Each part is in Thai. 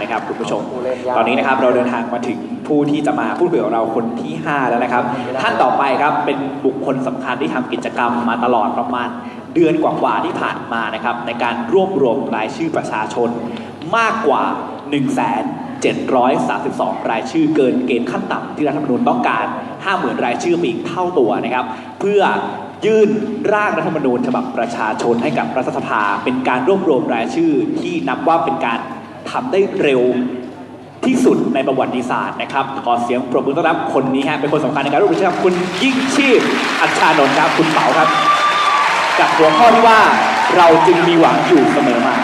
นะครับคุณผู้ชมตอนนี้นะครับเราเดินทางมาถึงผู้ที่จะมาพูดคุยกับเราคนที่ 5 แล้วนะครับ ท่านต่อไปครับเป็นบุคคลสำคัญที่ทำกิจกรรมมาตลอดประมาณเดือนกว่าๆที่ผ่านมานะครับในการรวบรวมรายชื่อประชาชนมากกว่า 1 732 รายชื่อเกินเกณฑ์ขั้นต่ำที่รัฐธรรมนูญต้องการ 50,000 รายชื่อปีกเท่าตัวนะครับ เพื่อยื่นร่างรัฐธรรมนูญฉบับประชาชนให้กับรัฐสภา เป็นการรวบรวมรายชื่อที่นับว่าเป็นการ ทำได้เร็วที่สุดในประวัติศาสตร์นะครับ ขอเสียงปรบมือต้อนรับคนนี้ฮะเป็นคนสำคัญในการรวบรวมมือครับคุณยิ่งชีพ อัชชานนท์ครับคุณเป๋าครับกับหัวข้อที่ว่าเราจึงมีหวังอยู่เสมอมา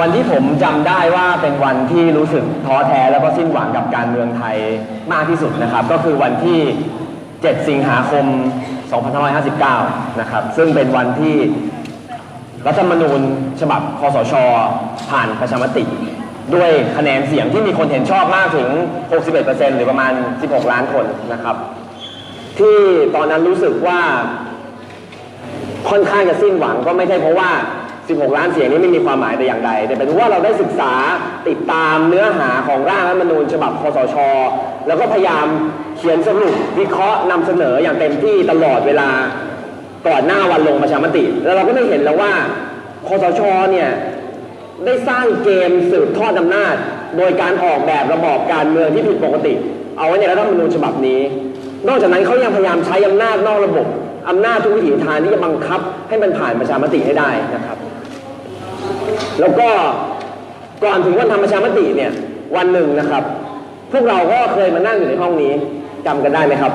วันที่ผมจำได้ว่าเป็นวันที่รู้สึกท้อแท้แล้วก็สิ้นหวังกับการเมืองไทยมากที่สุดนะครับ ก็คือวันที่ 7 สิงหาคม 2559 นะครับ ซึ่งเป็นวันที่ รัฐธรรมนูญฉบับคอสช ผ่านประชามติ ด้วยคะแนนเสียงที่มีคนเห็นชอบมากถึง 61%หรือประมาณ 16 ล้านคนนะครับ ที่ตอนนั้นรู้สึกว่าค่อนข้างจะสิ้นหวังก็ไม่ใช่เพราะว่า 16 ล้านเสียงนี้ไม่มีความหมายแต่อย่างใด แต่เป็นเพราะว่าเราได้ศึกษาติดตามเนื้อหาของร่างรัฐธรรมนูญฉบับคอสช แล้วก็พยายามเขียนสรุปวิเคราะห์นำเสนออย่างเต็มที่ตลอดเวลา ก่อนหน้าวันลงประชามติ แล้วเราก็ได้เห็นแล้วว่าคอสชเนี่ยได้สร้างเกมสืบทอดอำนาจ โดยการออกแบบระบอบการเมืองที่ผิดปกติ เอาไว้ในรัฐธรรมนูญฉบับนี้ นอกจากนั้นเขายังพยายามใช้อำนาจนอกระบบอำนาจทุกวิถีทางที่จะบังคับให้มันผ่านประชามติให้ได้นะครับ แล้วก็ก่อนถึงวันทำประชามติเนี่ยวันหนึ่งนะครับ พวกเราก็เคยมานั่งอยู่ในห้องนี้จำกันได้ไหมครับ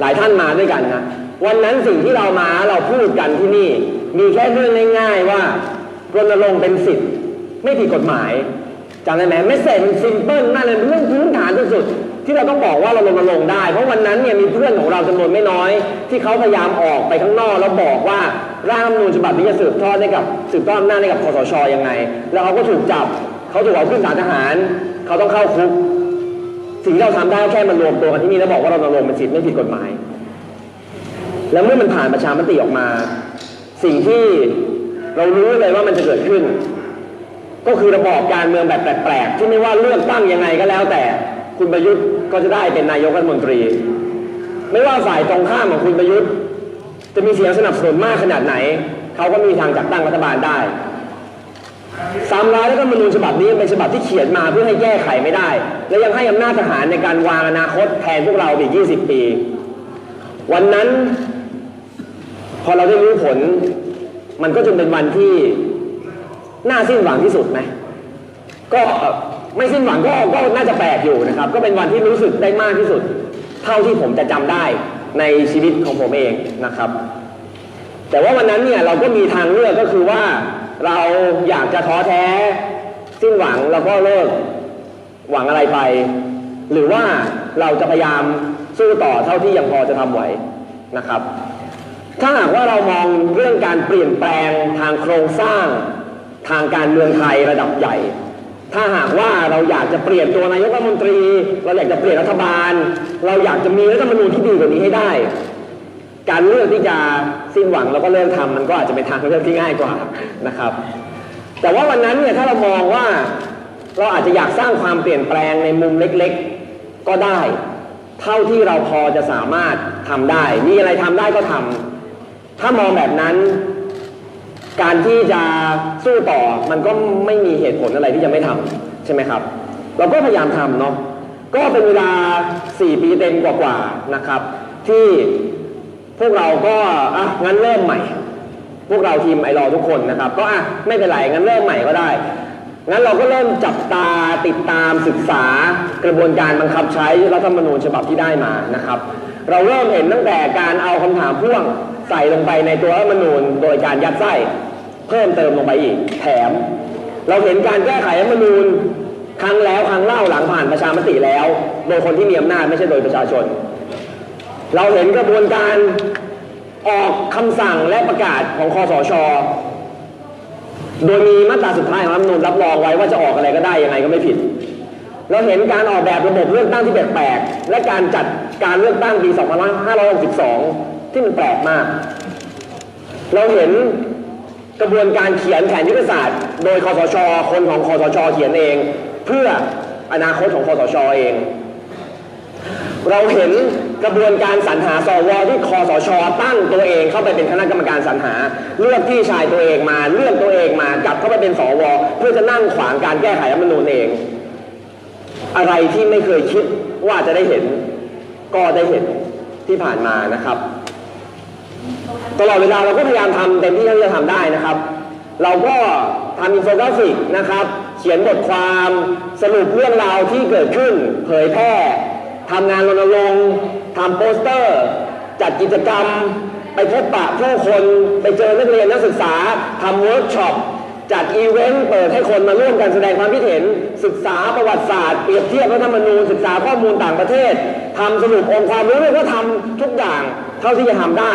หลายท่านมาด้วยกันนะ วันนั้นสิ่งที่เรามาเราพูดกันที่นี่ มีแค่เรื่องง่ายๆว่ารณรงค์เป็นสิทธิ์ไม่ผิดกฎหมายจำได้ไหมไม่เสร็จมันซิมเปิลมากเลยเป็นเรื่องพื้นฐานที่สุด ที่เราต้องบอกว่าเรารณรงค์ได้ เพราะวันนั้นเนี่ยมีเพื่อนของเราจำนวนไม่น้อย ที่เขาพยายามออกไปข้างนอกแล้วบอกว่าร่างรัฐธรรมนูญฉบับนี้จะสืบทอดให้กับสืบทอดอำนาจให้กับคอสชยังไง แล้วเขาก็ถูกจับเขาถูกเอาขึ้นศาลทหาร เขาต้องเข้าคุกสิ่งที่เราทำได้แค่มารวมตัวกันที่นี่แล้วบอกว่าเรารณรงค์เป็นสิทธิ์ไม่ผิดกฎหมาย แล้วเมื่อมันผ่านประชามติออกมา สิ่งที่เรารู้เลยว่ามันจะเกิดขึ้น ก็คือระบอบการเมืองแบบแปลกๆที่ไม่ว่าเลือกตั้งยังไงก็แล้ว แต่คุณประยุทธ์ก็จะได้เป็นนายกรัฐมนตรี ไม่ว่าฝ่ายตรงข้ามของคุณประยุทธ์ จะมีเสียงสนับสนุนมากขนาดไหน เขาก็มมีทางจัดตั้งรัฐบาลได้สามร้อยแล้วก็มนูญฉบับนี้เป็นฉบับที่เขียนมาเพื่อให้แก้ไขไม่ได้ และยังให้อำนาจทหารในการวางอนาคตแทนพวกเราอีก 20 ปี วันนั้น พอเราได้รู้ผล มันก็จนเป็นวันที่น่าสิ้นหวังที่สุดไหมก็ไม่สิ้นหวังก็ก็น่าจะแปลกอยู่นะครับ ก็เป็นวันที่รู้สึกได้มากที่สุด เท่าที่ผมจะจำได้ในชีวิตของผมเองนะครับ แต่ว่าวันนั้นเนี่ยเราก็มีทางเลือกก็คือว่าเราอยากจะท้อแท้ สิ้นหวังเราก็เลิกหวังอะไรไป หรือว่าเราจะพยายามสู้ต่อเท่าที่ยังพอจะทำไหวนะครับ ถ้าหากว่าเรามองเรื่องการเปลี่ยนแปลงทางโครงสร้าง ทางการเมืองไทยระดับใหญ่ ถ้าหากว่าเราอยากจะเปลี่ยนตัวนายกรัฐมนตรี เราอยากจะเปลี่ยนรัฐบาล เราอยากจะมีรัฐธรรมนูญที่ดีกว่านี้ให้ได้ การเลือกที่จะสิ้นหวังแล้วก็เริ่มทำมันก็อาจจะเป็นทางเลือกที่ง่ายกว่านะครับ แต่ว่าวันนั้นเนี่ยถ้าเรามองว่าเราอาจจะอยากสร้างความเปลี่ยนแปลงในมุมเล็กๆ ก็ได้ เท่าที่เราพอจะสามารถทำได้ มีอะไรทำได้ก็ทำ ถ้ามองแบบนั้น การที่จะสู้ต่อมันก็ไม่มีเหตุผลอะไรที่จะไม่ทำใช่ไหมครับ เราก็พยายามทำเนาะก็เป็นเวลา 4 ปีเต็มกว่าๆนะครับ ที่พวกเราก็อะงั้นเริ่มใหม่ พวกเราทีมไอรอทุกคนนะครับ ก็อะไม่เป็นไรงั้นเริ่มใหม่ก็ได้งั้นเราก็เริ่มจับตาติดตามศึกษากระบวนการบังคับใช้รัฐธรรมนูญฉบับที่ได้มานะครับ เราเริ่มเห็นตั้งแต่การเอาคำถามพ่วงใส่ลงไปในตัวรัฐมนูญโดยการยัดไส้เพิ่มเติมลงไปอีก แถม เราเห็นการแก้ไขรัฐมนูญครั้งแล้วครั้งเล่าหลังผ่านประชามติแล้ว โดยคนที่มีอำนาจไม่ใช่โดยประชาชน เราเห็นกระบวนการออกคำสั่งและประกาศของคอสช โดยมีมาตราสุดท้ายของรัฐมนูญรับรองไว้ว่าจะออกอะไรก็ได้ยังไงก็ไม่ผิด เราเห็นการออกแบบระบบเลือกตั้งที่แปลกๆและการจัดการเลือกตั้งปี 2562 ที่มันแปลกมาก เราเห็นกระบวนการเขียนแผนยุทธศาสตร์ โดยคอสช คนของคอสช เขียนเอง เพื่ออนาคตของคอสช เอง เราเห็นกระบวนการสรรหาสวที่คอสช ตั้งตัวเองเข้าไปเป็นคณะกรรมการสรรหา เลือกพี่ชายตัวเองมาเลือกตัวเองมากลับเข้าไปเป็นสว เพื่อจะนั่งขวางการแก้ไขรัฐมนูญเอง อะไรที่ไม่เคยคิดว่าจะได้เห็น ก็ได้เห็นที่ผ่านมานะครับ ตลอดเวลาเราก็พยายามทำเต็มที่เท่าที่จะทำได้นะครับ เราก็ทำอินโฟกราฟิกนะครับ เขียนบทความสรุปเรื่องราวที่เกิดขึ้น เผยแพร่ทำงานรณรงค์ทำโปสเตอร์ จัดกิจกรรม ไปพบปะผู้คนไปเจอนักเรียนนักศึกษาทำเวิร์กช็อปจัดอีเวนต์เปิดให้คนมาร่วมกันแสดงความคิดเห็น ศึกษาประวัติศาสตร์เปรียบเทียบรัฐธรรมนูญศึกษาข้อมูลต่างประเทศทำสรุปองค์ความรู้เรียกว่าทำทุกอย่างเท่าที่จะทำได้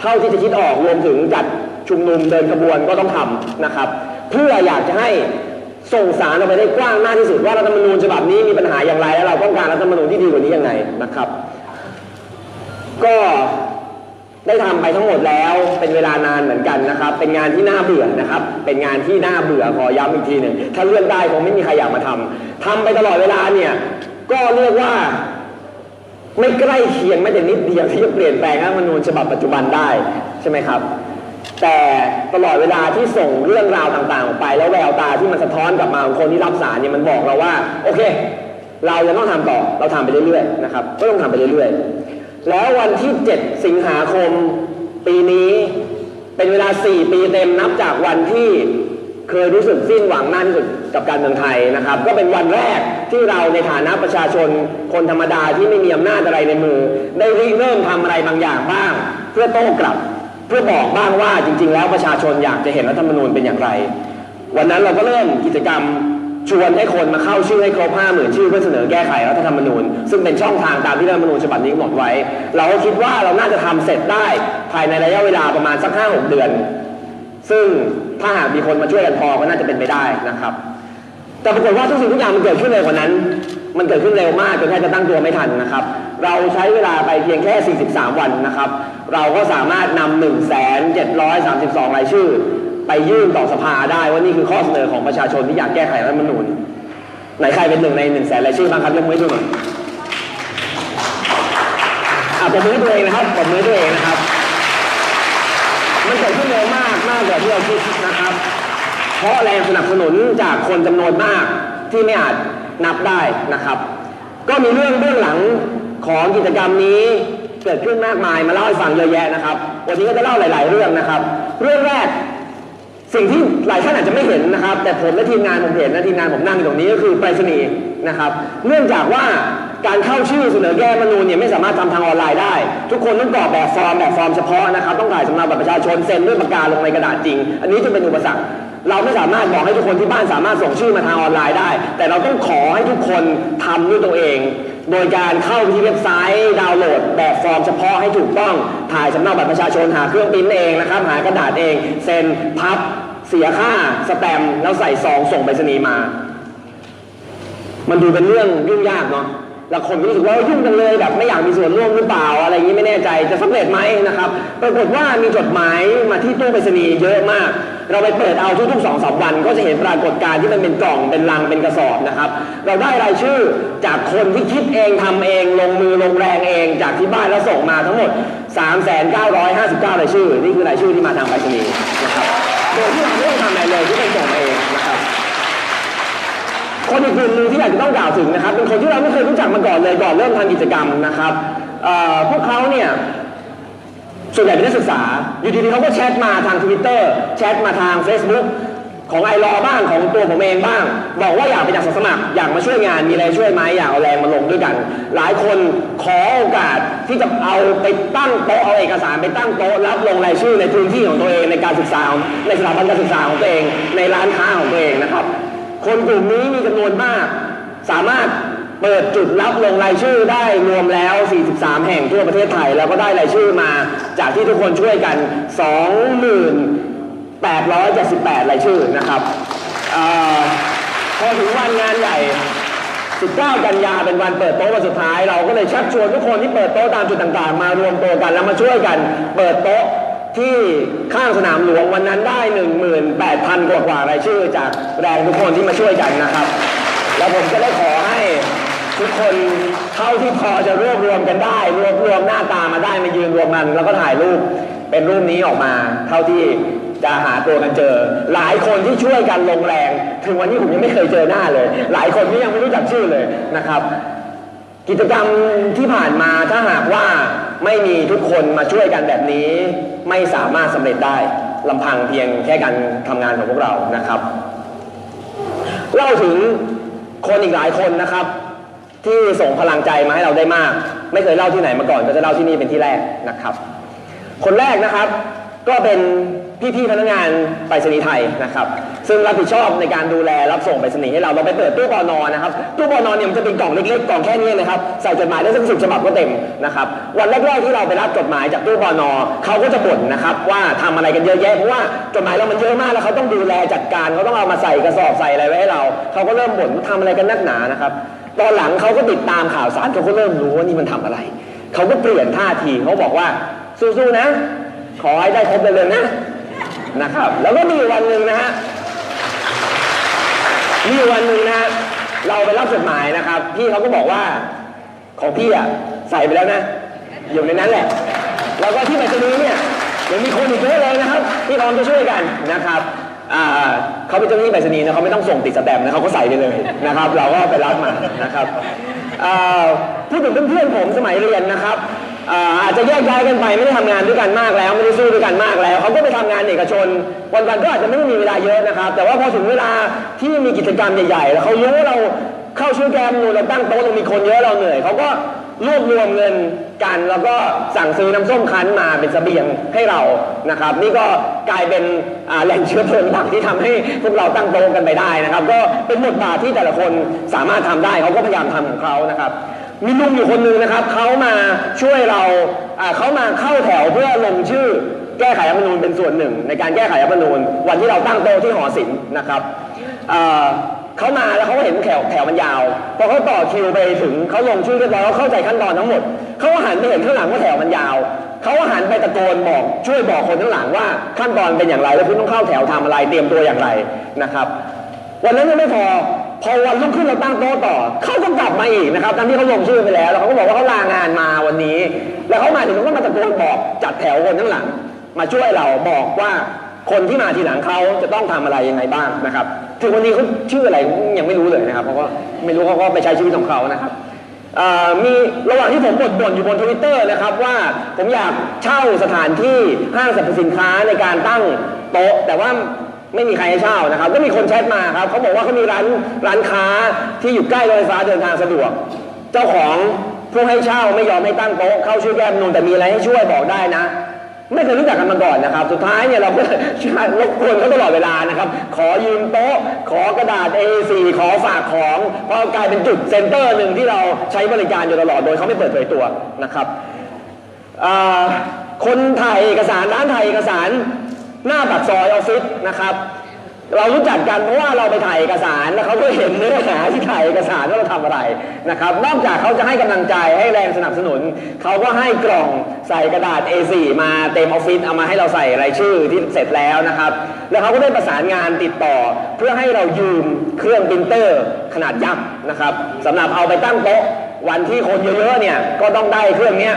เท่าที่จะคิดออกรวมถึงจัดชุมนุมเดินขบวนก็ต้องทำนะครับ เพื่ออยากจะให้ส่งสารออกไปได้กว้างมากที่สุดว่ารัฐธรรมนูญฉบับนี้มีปัญหาอย่างไร และเราต้องการรัฐธรรมนูญที่ดีกว่านี้ยังไงนะครับ ก็ ได้ทำไปทั้งหมดแล้วเป็นเวลานานเหมือนกันนะครับ เป็นงานที่น่าเบื่อนะครับ เป็นงานที่น่าเบื่อขอย้ำอีกทีหนึ่งถ้าเลื่อนได้คงไม่มีใครอยากมาทำทำไปตลอดเวลาเนี่ยก็เรียกว่าไม่ใกล้เคียงแม้แต่นิดเดียวที่จะเปลี่ยนแปลงรัฐธรรมนูญฉบับปัจจุบันได้ใช่ไหมครับ แต่ตลอดเวลาที่ส่งเรื่องราวต่างๆออกไป แล้วแววตาที่มันสะท้อนกลับมาของคนที่รับสารเนี่ยมันบอกเราว่า โอเค เรายังต้องทำต่อเราทำไปเรื่อยๆนะครับ ก็ต้องทำไปเรื่อยๆ แล้ววันที่ 7 สิงหาคมปีนี้ เป็นเวลา 4 ปีเต็มนับจากวันที่เคยรู้สึกสิ้นหวังมากที่สุดกับการเมืองไทยนะครับ ก็เป็นวันแรกที่เราในฐานะประชาชนคนธรรมดาที่ไม่มีอำนาจอะไรในมือ ได้ริเริ่มทำอะไรบางอย่างบ้าง เพื่อโต้กลับ เพื่อบอกบ้างว่าจริง ๆ แล้วประชาชนอยากจะเห็นรัฐธรรมนูญเป็นอย่างไร วันนั้นเราก็เริ่มกิจกรรม ชวนให้คนมาเข้าชื่อให้ครบห้าหมื่นชื่อเพื่อเสนอแก้ไขรัฐธรรมนูญ ซึ่งเป็นช่องทางตามที่รัฐธรรมนูญฉบับนี้กำหนดไว้ เราก็คิดว่าเราน่าจะทำเสร็จได้ภายในระยะเวลาประมาณสักห้าหกเดือน ซึ่งถ้าหากมีคนมาช่วยกันพอก็น่าจะเป็นไปได้นะครับ แต่ปรากฏว่าทุกสิ่งทุกอย่างมันเกิดขึ้นเร็วกว่านั้น มันเกิดขึ้นเร็วมากจนแทบจะตั้งตัวไม่ทันนะครับ เราใช้เวลาไปเพียงแค่ 43 วันนะครับ เราก็สามารถนำ1 7 3 2รายชื่อ ไปยื่นต่อสภาได้ว่านี่คือข้อเสนอของประชาชนที่อยากแก้ไขรัฐธรรมนูญไหนใครเป็นหนึ่งใน1นึ่งแสนรายชื่อบ้างครับยกมือให้ดูหน่อยอะปรบมือให้ตัวเองนะครับปรบมือให้ตัวเองนะครับ มันเกิดขึ้นเร็วมากมากกว่าที่เราคิดนะครับ เพราะแรงสนับสนุนจากคนจำนวนมากที่ไม่อาจนับได้นะครับ ก็มีเรื่องเบื้องหลังของกิจกรรมนี้เกิดขึ้นมากมายมาเล่าให้ฟังเยอะแยะนะครับ วันนี้ก็จะเล่าหลาย ๆ เรื่องนะครับ เรื่องแรก สิ่งที่หลายท่านอาจจะไม่เห็นนะครับ แต่ผมและทีมงานผมเห็นและทีมงานผมนั่งอยู่ตรงนี้ก็คือไปรษณีย์นะครับ เนื่องจากว่าการเข้าชื่อเสนอแก้มนูญเนี่ยไม่สามารถทำทางออนไลน์ได้ ทุกคนต้องกรอกแบบฟอร์มแบบฟอร์มเฉพาะนะครับ ต้องถ่ายสำเนาบัตรประชาชนเซ็นด้วยปากกาลงในกระดาษจริง อันนี้จะเป็นอุปสรรคเราไม่สามารถบอกให้ทุกคนที่บ้านสามารถส่งชื่อมาทางออนไลน์ได้ แต่เราต้องขอให้ทุกคนทำด้วยตัวเอง โดยการเข้าที่เว็บไซต์ดาวน์โหลด แบบฟอร์มเฉพาะให้ถูกต้อง ถ่ายสำเนาบัตรประชาชนหาเครื่องปริ้นเองนะครับ หากระดาษเอง เซ็นพับ สียค่าสแตมแล้วใส่ซองส่งไปรษณีย์มา มันดูเป็นเรื่องยุ่งยากเนาะแล้วคนก็รู้สึกว่ายุ่งกันเลยแบบไม่อยากมีส่วนร่วมหรือเปล่าอะไรอย่างนี้ไม่แน่ใจจะสำเร็จไหมนะครับปรากฏว่ามีจดหมายมาที่ตู้ไปรษณีย์เยอะมาก เราไปเปิดเอาทุกๆสองสามวัน ก็จะเห็นปรากฏการณ์ที่มันเป็นกล่องเป็นลังเป็นกระสอบนะครับ เราได้รายชื่อจากคนที่คิดเองทำเองลงมือลงแรงเองจากที่บ้านแล้วส่งมาทั้งหมด 3 9 5 9รายชื่อ นี่คือรายชื่อที่มาทางไปรษณีย์นะครับ โดยที่เราไม่ต้องทำอะไรเลยที่เป็นส่งเองนะครับ คนอีกคนหนึ่งที่อยากจะต้องกล่าวถึงนะครับ เป็นคนที่เราไม่เคยรู้จักมาก่อนเลยก่อนเริ่มทำกิจกรรมนะครับพวกเขาเนี่ยส่วนใหญ่เป็นนักศึกษา อยู่ดีๆเขาก็แชทมาทางทวิตเตอร์แชทมาทาง Facebook ของไอรอบ้างของตัวผมเองบ้าง บอกว่าอยากเป็นอาสาสมัคร อยากมาช่วยงานมีอะไรช่วยไหมอยากเอาแรงมาลงด้วยกัน หลายคนขอโอกาสที่จะเอาไปตั้งโต๊ะเอาเอกสารไปตั้งโต๊ะรับลงรายชื่อในพื้นที่ของตัวเองในการศึกษาในสถาบันการศึกษาของตัวเอง ในร้านค้าของตัวเองนะครับ คนกลุ่มนี้มีจำนวนมาก สามารถเปิดจุดรับลงรายชื่อได้รวมแล้ว 43 แห่งทั่วประเทศไทย แล้วก็ได้รายชื่อมา จากที่ทุกคนช่วยกัน 20,000 878รายชื่อนะครับอพอถึงวันงานใหญ่ 19 กันยาเป็นวันเปิดโต๊ะวันสุดท้าย เราก็เลยชักชวนทุกคนที่เปิดโต๊ะตามจุดต่างๆ มารวมตัวกันแล้วมาช่วยกันเปิดโต๊ะที่ข้างสนามหลวงวันนั้นได้ 18,000 กว่ากว่ารายชื่อจากแรงทุกคนที่มาช่วยกันนะครับ แล้วผมก็ได้ขอให้ทุกคนเท่าที่พอจะรวบรวมกันได้ รวบรวมหน้าตามาได้มายืนรวมกัน แล้วก็ถ่ายรูปเป็นรูปนี้ออกมา เท่าที่ จะหาตัวกันเจอ หลายคนที่ช่วยกันลงแรง ถึงวันนี้ผมยังไม่เคยเจอหน้าเลย หลายคนที่ยังไม่รู้จักชื่อเลยนะครับ กิจกรรมที่ผ่านมาถ้าหากว่าไม่มีทุกคนมาช่วยกันแบบนี้ ไม่สามารถสำเร็จได้ลำพังเพียงแค่การทำงานของพวกเรานะครับเล่าถึงคนอีกหลายคนนะครับ ที่ส่งพลังใจมาให้เราได้มาก ไม่เคยเล่าที่ไหนมาก่อนก็จะเล่าที่นี่เป็นที่แรกนะครับ คนแรกนะครับ ก็เป็นพี่ๆพนักงานไปรษณีย์ไทยนะครับ ซึ่งรับผิดชอบในการดูแลรับส่งไปรษณีย์ให้เราเราไปเปิดตู้ปอนอนะครับตู้ปอนอเนี่ยมันจะเป็นกล่องเล็กๆกล่องแค่นี้เลยครับใส่จดหมายได้สักสิบฉบับก็เต็มนะครับวันแรกๆที่เราไปรับจดหมายจากตู้ปอนอเขาก็จะบ่นนะครับว่าทำอะไรกันเยอะแยะเพราะว่าจดหมายเรามันเยอะมากแล้วเขาต้องดูแลจัดการเขาต้องเอามาใส่กระสอบใส่อะไรไว้ให้เราเขาก็เริ่มบ่นว่าทำอะไรกันนักหนานะครับตอนหลังเขาก็ติดตามข่าวสารเขาก็เริ่มรู้ว่านี่มันทำอะไรเขาก็เปลี่ยนท่าทีเขาบอกว่าสู้ๆนะ ขอให้ได้ครบเร็วๆนะนะครับ แล้วก็มีวันหนึ่งนะฮะมีวันหนึ่งนะฮะเราไปรับจดหมายนะครับ พี่เขาก็บอกว่าของพี่อะใส่ไปแล้วนะ อยู่ในนั้นแหละ แล้วก็ที่ไปรษณีย์เนี่ยยังมีคนอีกเยอะเลยนะครับ ที่พร้อมจะช่วยกันนะครับเขาเป็นเจ้าหน้าที่ไปรษณีย์นะเขาไม่ต้องส่งติดสแตมป์นะเขาก็ใส่ไปเลยนะครับ เราก็ไปรับมานะครับพูดถึงเพื่อนๆผมสมัยเรียนนะครับ อาจจะแยกย้ายกันไปไม่ได้ทำงานด้วยกันมากแล้ว ไม่ได้สู้ด้วยกันมากแล้วเขาก็ไปทำงานเอกชนวันๆก็อาจจะไม่ได้มีเวลาเยอะนะครับ แต่ว่าพอถึงเวลาที่มีกิจกรรมใหญ่ๆแล้วเขารู้ว่าเราเข้าช่วยแกมนูเราตั้งโต๊ะเรามีคนเยอะเราเหนื่อยเขาก็รวบรวมเงินกันแล้วก็สั่งซื้อน้ำส้มคั้นมาเป็นเสบียงให้เรานะครับ นี่ก็กลายเป็นแหล่งเชื้อเพลิงหลักที่ทำให้พวกเราตั้งโต๊ะกันไปได้นะครับ ก็เป็นบทบาทที่แต่ละคนสามารถทำได้เขาก็พยายามทำของเขานะครับ มีลุงอยู่คนหนึ่งนะครับเขามาช่วยเราเขามาเข้าแถวเพื่อลงชื่อ แก้ไขรัฐธรรมนูญเป็นส่วนหนึ่ง ในการแก้ไขรัฐธรรมนูญวันที่เราตั้งโต๊ะที่หอศิลป์นะครับเขามาแล้วเขาก็เห็นแถวแถวมันยาวพอเขาต่อคิวไปถึงเขาลงชื่อเรียบร้อยเขาเข้าใจขั้นตอนทั้งหมดเขาหันไปเห็นข้างหลังว่าแถวมันยาวเขาหันไปตะโกนบอกช่วยบอกคนข้างหลังว่าขั้นตอนเป็นอย่างไร แล้วคุณต้องเข้าแถวทำอะไรเตรียมตัวอย่างไรนะครับ วันนั้นยังไม่พอ พอวันรุ่งขึ้นเราตั้งโต๊ะต่อ เขาก็กลับมาอีกนะครับทั้งที่เขาลงชื่อไปแล้วแล้วเขาก็บอกว่าเขาลางานมาวันนี้ แล้วเขามาถึงเขาก็มาตะโกนบอกจัดแถวคนข้างหลัง มาช่วยเราบอกว่าคนที่มาทีหลังเขาจะต้องทำอะไรยังไงบ้างนะครับถึงวันนี้เขาชื่ออะไรยังไม่รู้เลยนะครับเพราะว่าไม่รู้เขาก็ไปใช้ชีวิตของเขานะครับมีระหว่างที่ผมบ่นบ่นอยู่บนทวิตเตอร์นะครับว่าผมอยากเช่าสถานที่ห้างสรรพสินค้าในการตั้งโต๊ะแต่ว่า ไม่มีใครให้เช่านะครับ ก็มีคนแชทมาครับเขาบอกว่าเขามีร้านร้านค้าที่อยู่ใกล้รถไฟฟ้าเดินทางสะดวก เจ้าของผู้ให้เช่าไม่ยอมให้ตั้งโต๊ะเข้าชื่อแก้มนูนแต่มีอะไรให้ช่วยบอกได้นะ ไม่เคยรู้จักกันมาก่อนนะครับ สุดท้ายเนี่ยเราก็รบกวนเขาตลอดเวลานะครับ ขอยืมโต๊ะ ขอกระดาษ A4 ขอฝากของเพราะกลายเป็นจุดเซ็นเตอร์หนึ่งที่เราใช้บริการอยู่ตลอดโดยเขาไม่เปิดเผยตัวนะครับคนถ่ายเอกสารร้านถ่ายเอกสาร หน้าปากซอยออฟฟิศนะครับ เรารู้จักกันเพราะว่าเราไปถ่ายเอกสารแล้วเขาก็เห็นเนื้อหาที่ถ่ายเอกสารว่าเราทำอะไรนะครับ นอกจากเขาจะให้กำลังใจให้แรงสนับสนุน เขาก็ให้กล่องใส่กระดาษ A4 มาเต็มออฟฟิศเอามาให้เราใส่รายชื่อที่เสร็จแล้วนะครับ แล้วเขาก็ได้ประสานงานติดต่อ เพื่อให้เรายืมเครื่องปรินเตอร์ขนาดยักษ์นะครับสำหรับเอาไปตั้งโต๊ะวันที่คนเยอะๆเนี่ยก็ต้องได้เครื่องนี้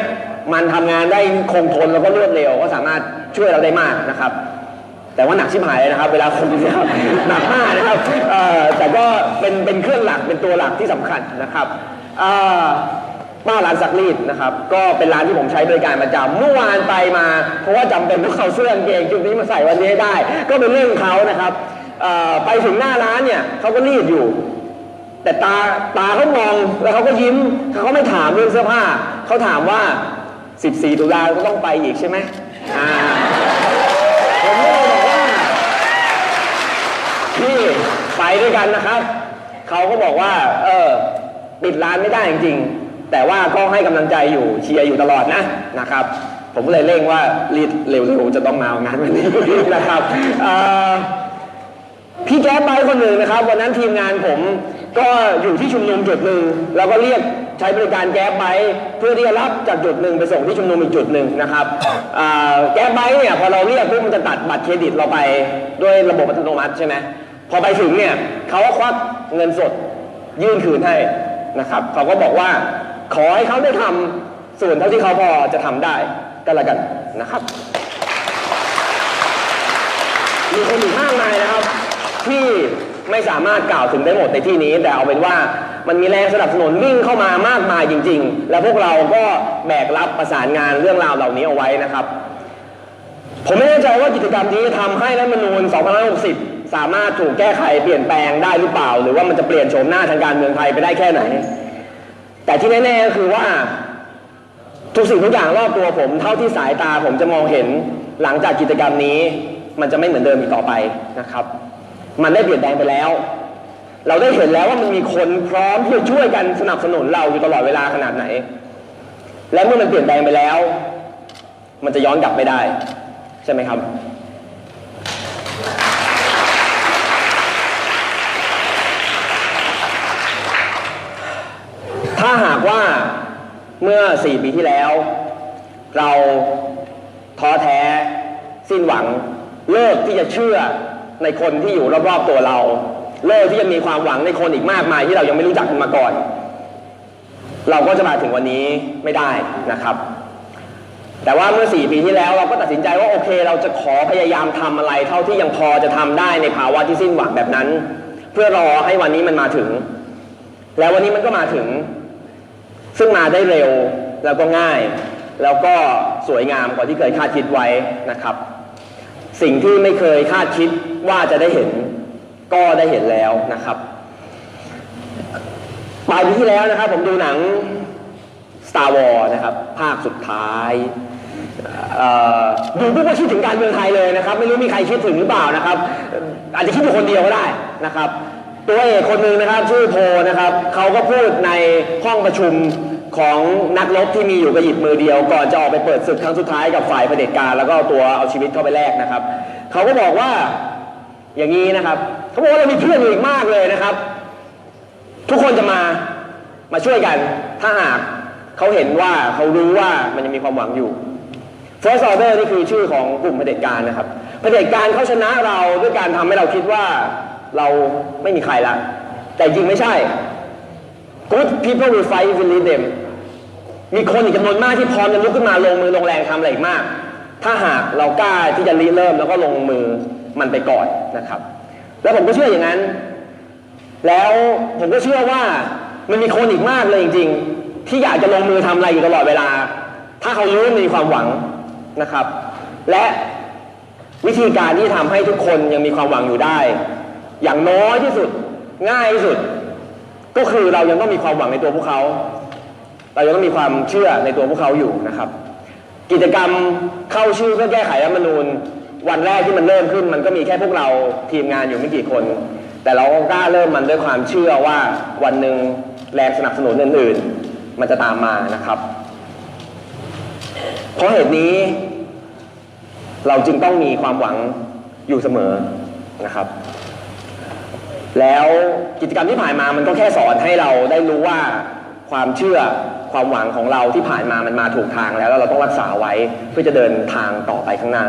มันทำงานได้คงทนแล้วก็รวดเร็วก็สามารถช่วยเราได้มากนะครับ แต่ว่าหนักชิบหายเลยนะครับ เวลาคนเนี่ยครับหนักมากนะครับแต่ก็เป็นเป็นเครื่องหลักเป็นตัวหลักที่สำคัญนะครับป้าร้านซักรีดนะครับ ก็เป็นร้านที่ผมใช้บริการประจำเมื่อวานไปมา เพราะว่าจำเป็นต้องเอาเสื้อกางเกงชุดนี้มาใส่วันนี้ให้ได้ ก็เป็นเรื่องเขานะครับไปถึงหน้าร้านเนี่ยเขาก็รีดอยู่ แต่ตาตาเขามองแล้วเขาก็ยิ้มเขาไม่ถามเรื่องเสื้อผ้าเขาถามว่า 14 ตุลาก็ต้องไปอีกใช่ไหมอ่า ผมก็เลยบอกว่า พี่ไปด้วยกันนะครับ เขาก็บอกว่า เออปิดร้านไม่ได้จริงๆ แต่ว่าก็ให้กำลังใจอยู่เชียร์อยู่ตลอดนะนะครับ ผมก็เลยเร่งว่ารีดเร็วๆจะต้องมางานวันนี้นะครับพี่แก๊ปไบค์คนหนึ่งนะครับ วันนั้นทีมงานผมก็อยู่ที่ชุมนุมจุดหนึ่งแล้วก็เรียกใช้บริการแก๊บไบเพื่อที่จะรับจากจุดหนึ่งไปส่งที่ชุมนุมอีกจุดหนึ่งนะครับแก๊บไบเนี่ยพอเราเรียกปุ๊บมันจะตัดบัตรเครดิตเราไปด้วยระบบอัตโนมัติใช่ไหม พอไปถึงเนี่ยเขาก็ควักเงินสดยื่นคืนให้นะครับเขาก็บอกว่าขอให้เขาได้ทำส่วนเท่าที่เขาพอจะทำได้ก็แล้วกันนะครับ มีคนอีกมากมายนะครับ ที่ไม่สามารถกล่าวถึงได้หมดในที่นี้ แต่เอาเป็นว่ามันมีแรงสนับสนุนวิ่งเข้ามามากมายจริง ๆ และพวกเราก็แบกรับประสานงานเรื่องราวเหล่านี้เอาไว้นะครับ ผมไม่แน่ใจว่ากิจกรรมนี้ทำให้รัฐมนูญ2560 สามารถถูกแก้ไขเปลี่ยนแปลงได้หรือเปล่า หรือว่ามันจะเปลี่ยนโฉมหน้าทางการเมืองไทยไปได้แค่ไหน แต่ที่แน่ๆก็คือว่า ทุกสิ่งทุกอย่างรอบตัวผม เท่าที่สายตาผมจะมองเห็นหลังจากกิจกรรมนี้ มันจะไม่เหมือนเดิมอีกต่อไปนะครับ มันได้เปลี่ยนแปลงไปแล้ว เราได้เห็นแล้วว่ามันมีคนพร้อมที่จะช่วยกันสนับสนุนเราอยู่ตลอดเวลาขนาดไหน และเมื่อมันเปลี่ยนแปลงไปแล้ว มันจะย้อนกลับไม่ได้ ใช่ไหมครับ ถ้าหากว่าเมื่ อ 4 ปีที่แล้ว เราท้อแท้สิ้นหวัง เลิกที่จะเชื่อในคนที่อยู่รอบๆตัวเรา เลิกที่จะมีความหวังในคนอีกมากมายที่เรายังไม่รู้จักมาก่อน เราก็จะมาถึงวันนี้ไม่ได้นะครับ แต่ว่าเมื่อ 4 ปีที่แล้วเราก็ตัดสินใจว่าโอเค เราจะขอพยายามทำอะไร เท่าที่ยังพอจะทำได้ในภาวะที่สิ้นหวังแบบนั้น เพื่อรอให้วันนี้มันมาถึง แล้ววันนี้มันก็มาถึง ซึ่งมาได้เร็วแล้วก็ง่าย แล้วก็สวยงามกว่าที่เคยคาดคิดไว้นะครับ สิ่งที่ไม่เคยคาดคิดว่าจะได้เห็นก็ได้เห็นแล้วนะครับปลายปีที่แล้วนะครับ ผมดูหนัง Star Wars นะครับ ภาคสุดท้ายดูปุ๊บก็คิดถึงการเมืองไทยเลยนะครับ ไม่รู้มีใครคิดถึงหรือเปล่านะครับ อาจจะคิดอยู่คนเดียวก็ได้นะครับ ตัวเอกคนหนึ่งนะครับชื่อโพนะครับเขาก็พูดในห้องประชุมของนักรบที่มีอยู่กระหยิบมือเดียว ก่อนจะออกไปเปิดศึกครั้งสุดท้ายกับฝ่ายเผด็จการ แล้วก็เอาตัวเอาชีวิตเข้าไปแลกนะครับเขาก็บอกว่าอย่างนี้นะครับเขาบอกว่าเรามีเพื่อนอยู่อีกมากเลยนะครับ ทุกคนจะมามาช่วยกัน ถ้าหากเขาเห็นว่าเขารู้ว่ามันยังมีความหวังอยู่ First Order นี่คือชื่อของกลุ่มเผด็จการนะครับเผด็จการเขาชนะเราด้วยการทำให้เราคิดว่า เราไม่มีใครละ แต่จริงไม่ใช่ Good people will fight if we lead them มีคนอีกจำนวนมากที่พร้อมจะลุกขึ้นมาลงมือลงแรงทำอะไรอีกมาก ถ้าหากเรากล้าที่จะริเริ่มแล้วก็ลงมือมันไปก่อนนะครับ แล้วผมก็เชื่ออย่างนั้น แล้วผมก็เชื่อว่ามันมีคนอีกมากเลยจริง ๆ ที่อยากจะลงมือทำอะไรอยู่ตลอดเวลา ถ้าเขารู้มีความหวังนะครับ และวิธีการที่ทำให้ทุกคนยังมีความหวังอยู่ได้ อย่างน้อยที่สุด ง่ายที่สุด ก็คือเรายังต้องมีความหวังในตัวพวกเขา เรายังต้องมีความเชื่อในตัวพวกเขาอยู่นะครับ กิจกรรมเข้าชื่อเพื่อแก้ไขรัฐธรรมนูญ วันแรกที่มันเริ่มขึ้น มันก็มีแค่พวกเราทีมงานอยู่ไม่กี่คน แต่เราก็กล้าเริ่มมันด้วยความเชื่อว่าวันหนึ่งแรงสนับสนุนอื่นๆ มันจะตามมานะครับ เพราะเหตุนี้ เราจึงต้องมีความหวังอยู่เสมอนะครับ แล้วกิจกรรมที่ผ่านมามันก็แค่สอนให้เราได้รู้ว่าความเชื่อความหวังของเราที่ผ่านมามันมาถูกทางแล้วแล้วเราต้องรักษาไว้เพื่อจะเดินทางต่อไปข้างหน้า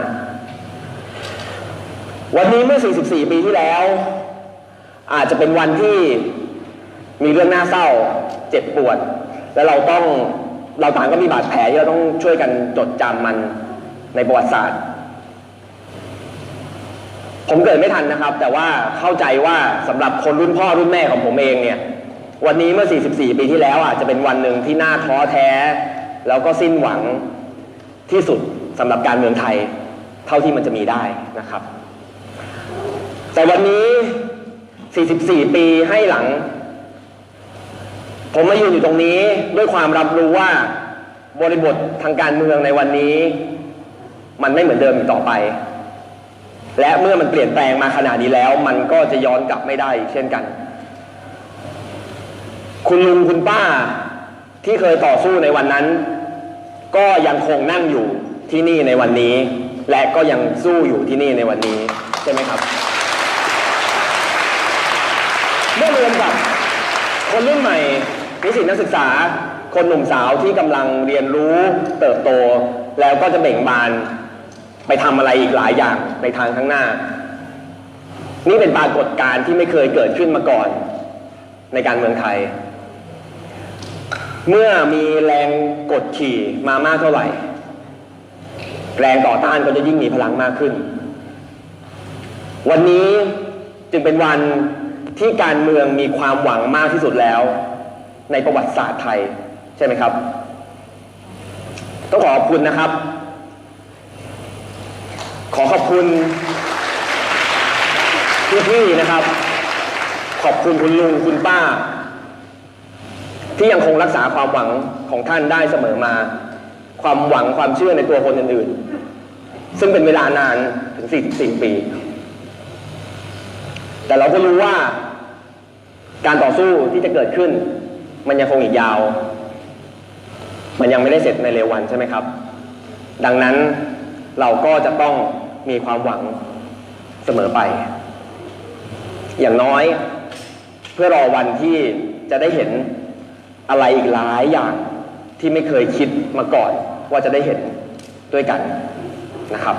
วันนี้เมื่อ 44 ปีที่แล้ว อาจจะเป็นวันที่มีเรื่องน่าเศร้าเจ็บปวด และเราต้องเราต่างก็มีบาดแผลที่เราต้องช่วยกันจดจำมันในประวัติศาสตร์ ผมเกิดไม่ทันนะครับ แต่ว่าเข้าใจว่าสำหรับคนรุ่นพ่อรุ่นแม่ของผมเองเนี่ยวันนี้เมื่อ 44 ปีที่แล้วอาจจะเป็นวันหนึ่งที่น่าท้อแท้ แล้วก็สิ้นหวังที่สุดสำหรับการเมืองไทย เท่าที่มันจะมีได้นะครับ แต่วันนี้ 44 ปีให้หลัง ผมมายืนอยู่ตรงนี้ด้วยความรับรู้ว่าบริบททางการเมืองในวันนี้ มันไม่เหมือนเดิมอีกต่อไป และเมื่อมันเปลี่ยนแปลงมาขนาดนี้แล้ว มันก็จะย้อนกลับไม่ได้เช่นกัน คุณลุงคุณป้าที่เคยต่อสู้ในวันนั้น ก็ยังคงนั่งอยู่ที่นี่ในวันนี้ และก็ยังสู้อยู่ที่นี่ในวันนี้ ใช่ไหมครับเมื่อรียนกับคนรุ่นใหม่นิสิตนักศึกษา คนหนุ่มสาวที่กำลังเรียนรู้เติบโต แล้วก็จะเบ่งบาน ไปทำอะไรอีกหลายอย่างในทางข้างหน้า นี่เป็นปรากฏการณ์ที่ไม่เคยเกิดขึ้นมาก่อน ในการเมืองไทย เมื่อมีแรงกดขี่มามากเท่าไหร่ แรงต่อต้านก็จะยิ่งมีพลังมากขึ้น วันนี้จึงเป็นวันที่การเมืองมีความหวังมากที่สุดแล้ว ในประวัติศาสตร์ไทย ใช่ไหมครับ ต้องขอขอบคุณนะครับ ขอขอบคุณพี่ๆนะครับ ขอบคุณคุณลุงคุณป้า ที่ยังคงรักษาความหวังของท่านได้เสมอมา ความหวังความเชื่อในตัวคนอื่นๆ ซึ่งเป็นเวลานานถึง 44 ปี แต่เราก็รู้ว่าการต่อสู้ที่จะเกิดขึ้น มันยังคงอีกยาว มันยังไม่ได้เสร็จในเร็ววันใช่ไหมครับ ดังนั้น เราก็จะต้องมีความหวังเสมอไป อย่างน้อยเพื่อรอวันที่จะได้เห็นอะไรอีกหลายอย่างที่ไม่เคยคิดมาก่อนว่าจะได้เห็นด้วยกันนะครับ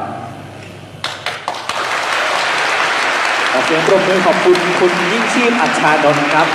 ขอเสียงปรบมือขอบคุณคุณยิ่งชีพอัชชานนท์ครับ